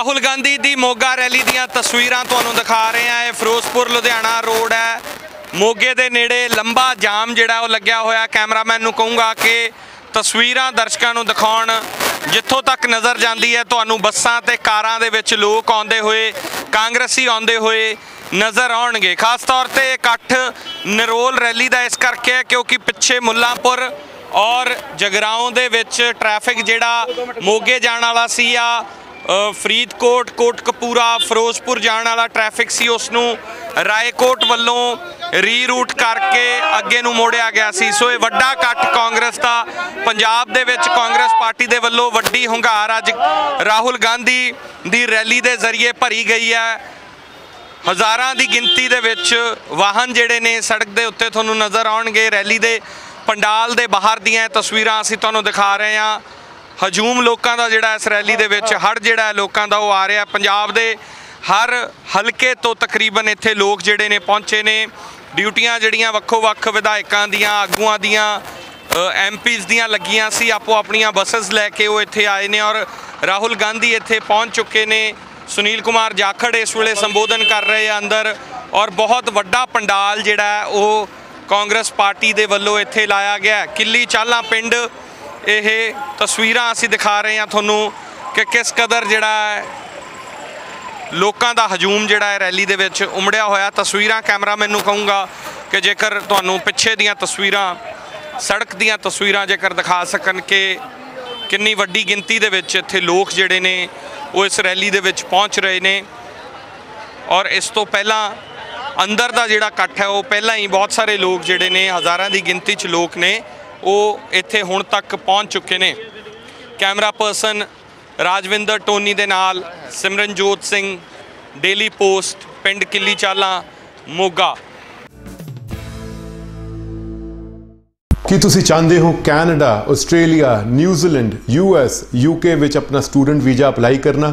ਰਾਹੁਲ ਗਾਂਧੀ ਦੀ ਮੋਗਾ ਰੈਲੀ ਦੀਆਂ ਤਸਵੀਰਾਂ ਤੁਹਾਨੂੰ ਦਿਖਾ ਰਹੇ ਹਾਂ। ਇਹ ਫਿਰੋਜ਼ਪੁਰ, ਲੁਧਿਆਣਾ ਰੋਡ ਹੈ। ਮੋਗੇ ਦੇ ਨੇੜੇ ਲੰਬਾ ਜਾਮ ਜਿਹੜਾ ਉਹ ਲੱਗਿਆ ਹੋਇਆ। ਕੈਮਰਾਮੈਨ ਨੂੰ ਕਹੂੰਗਾ ਕਿ ਤਸਵੀਰਾਂ ਦਰਸ਼ਕਾਂ ਨੂੰ ਦਿਖਾਉਣ ਜਿੱਥੋਂ ਤੱਕ ਨਜ਼ਰ ਜਾਂਦੀ ਹੈ, ਤੁਹਾਨੂੰ ਬੱਸਾਂ ਤੇ ਕਾਰਾਂ ਦੇ ਵਿੱਚ ਲੋਕ ਆਉਂਦੇ ਹੋਏ, ਕਾਂਗਰਸੀ ਆਉਂਦੇ ਹੋਏ ਨਜ਼ਰ ਆਉਣਗੇ। ਖਾਸ ਤੌਰ ਤੇ ਇਕੱਠ ਨਿਰੋਲ ਰੈਲੀ ਦਾ ਇਸ ਕਰਕੇ ਹੈ ਕਿਉਂਕਿ ਪਿੱਛੇ ਮੁੱਲਾਂਪੁਰ ਔਰ ਜਗਰਾਉਂ ਦੇ ਵਿੱਚ ਟ੍ਰੈਫਿਕ ਜਿਹੜਾ ਮੋਗੇ ਜਾਣ ਵਾਲਾ ਸੀ ਆ ਫਰੀਦਕੋਟ, ਕੋਟਕਪੂਰਾ, ਫਿਰੋਜ਼ਪੁਰ ਜਾਣ ਵਾਲਾ ਟ੍ਰੈਫਿਕ ਸੀ ਉਸ ਨੂੰ ਰਾਏਕੋਟ ਵੱਲੋਂ ਰੀਰੂਟ ਕਰਕੇ ਅੱਗੇ ਨੂੰ ਮੋੜਿਆ ਗਿਆ ਸੀ। ਸੋ ਇਹ ਵੱਡਾ ਇਕੱਠ ਕਾਂਗਰਸ ਦਾ, ਪੰਜਾਬ ਦੇ ਵਿੱਚ ਕਾਂਗਰਸ ਪਾਰਟੀ ਦੇ ਵੱਲੋਂ ਵੱਡੀ ਹੁੰਗਾਰ ਅੱਜ ਰਾਹੁਲ ਗਾਂਧੀ ਦੀ ਰੈਲੀ ਦੇ ਜ਼ਰੀਏ ਭਰੀ ਗਈ ਹੈ। ਹਜ਼ਾਰਾਂ ਦੀ ਗਿਣਤੀ ਦੇ ਵਿੱਚ ਵਾਹਨ ਜਿਹੜੇ ਨੇ ਸੜਕ ਦੇ ਉੱਤੇ ਤੁਹਾਨੂੰ ਨਜ਼ਰ ਆਉਣਗੇ। ਰੈਲੀ ਦੇ ਪੰਡਾਲ ਦੇ ਬਾਹਰ ਦੀਆਂ ਤਸਵੀਰਾਂ ਅਸੀਂ ਤੁਹਾਨੂੰ ਦਿਖਾ ਰਹੇ ਹਾਂ। ਹਜੂਮ ਲੋਕਾਂ ਦਾ ਜਿਹੜਾ ਇਸ ਰੈਲੀ ਦੇ ਵਿੱਚ ਹੜ ਜਿਹੜਾ ਹੈ ਲੋਕਾਂ ਦਾ ਉਹ ਆ ਰਿਹਾ। ਪੰਜਾਬ ਦੇ ਹਰ ਹਲਕੇ ਤੋਂ ਤਕਰੀਬਨ ਇੱਥੇ ਲੋਕ ਜਿਹੜੇ ਨੇ ਪਹੁੰਚੇ ਨੇ। ਡਿਊਟੀਆਂ ਜਿਹੜੀਆਂ ਵੱਖੋ-ਵੱਖ ਵਿਧਾਇਕਾਂ ਦੀਆਂ, ਆਗੂਆਂ ਦੀਆਂ ਐਮਪੀਜ਼ ਦੀਆਂ ਲੱਗੀਆਂ ਸੀ। ਆਪੋ ਆਪਣੀਆਂ ਬੱਸਸ ਲੈ ਕੇ ਉਹ ਇੱਥੇ ਆਏ ਨੇ ਔਰ ਰਾਹੁਲ ਗਾਂਧੀ ਇੱਥੇ ਪਹੁੰਚ ਚੁੱਕੇ ਨੇ। ਸੁਨੀਲ ਕੁਮਾਰ ਜਾਖੜ ਇਸ ਵੇਲੇ ਸੰਬੋਧਨ ਕਰ ਰਹੇ ਆ ਅੰਦਰ ਔਰ ਬਹੁਤ ਵੱਡਾ ਪੰਡਾਲ ਜਿਹੜਾ ਉਹ ਕਾਂਗਰਸ ਪਾਰਟੀ ਦੇ ਵੱਲੋਂ ਇੱਥੇ ਲਾਇਆ ਗਿਆ ਕਿੱਲੀ ਚਾਲਾ ਪਿੰਡ ਇਹ ਤਸਵੀਰਾਂ ਅਸੀਂ ਦਿਖਾ ਰਹੇ ਹਾਂ ਤੁਹਾਨੂੰ ਕਿ ਕਿਸ ਕਦਰ ਜਿਹੜਾ ਲੋਕਾਂ ਦਾ ਹਜੂਮ ਜਿਹੜਾ ਹੈ ਰੈਲੀ ਦੇ ਵਿੱਚ ਉਮੜਿਆ ਹੋਇਆ। ਤਸਵੀਰਾਂ ਕੈਮਰਾਮੈਨ ਨੂੰ ਕਹੂੰਗਾ ਕਿ ਜੇਕਰ ਤੁਹਾਨੂੰ ਪਿੱਛੇ ਦੀਆਂ ਤਸਵੀਰਾਂ, ਸੜਕ ਦੀਆਂ ਤਸਵੀਰਾਂ ਜੇਕਰ ਦਿਖਾ ਸਕਣ ਕਿ ਕਿੰਨੀ ਵੱਡੀ ਗਿਣਤੀ ਦੇ ਵਿੱਚ ਇੱਥੇ ਲੋਕ ਜਿਹੜੇ ਨੇ ਉਹ ਇਸ ਰੈਲੀ ਦੇ ਵਿੱਚ ਪਹੁੰਚ ਰਹੇ ਨੇ। ਔਰ ਇਸ ਤੋਂ ਪਹਿਲਾਂ ਅੰਦਰ ਦਾ ਜਿਹੜਾ ਇਕੱਠ ਹੈ, ਉਹ ਪਹਿਲਾਂ ਹੀ ਬਹੁਤ ਸਾਰੇ ਲੋਕ ਜਿਹੜੇ ਨੇ ਹਜ਼ਾਰਾਂ ਦੀ ਗਿਣਤੀ 'ਚ ਲੋਕ ਨੇ। ਉਹ ਇੱਥੇ ਹੁਣ ਤੱਕ ਪਹੁੰਚ ਚੁੱਕੇ ਨੇ। ਕੈਮਰਾ ਪਰਸਨ ਰਾਜਵਿੰਦਰ ਟੋਨੀ ਦੇ ਨਾਲ ਸਿਮਰਨਜੋਤ ਸਿੰਘ, ਡੇਲੀ ਪੋਸਟ, ਪਿੰਡ ਕਿੱਲੀ ਚਾਲਾ, ਮੋਗਾ। ਕੀ ਤੁਸੀਂ ਚਾਹੁੰਦੇ ਹੋ Canada, Australia, New Zealand US UK ਵਿੱਚ ਆਪਣਾ ਸਟੂਡੈਂਟ ਵੀਜ਼ਾ ਅਪਲਾਈ ਕਰਨਾ?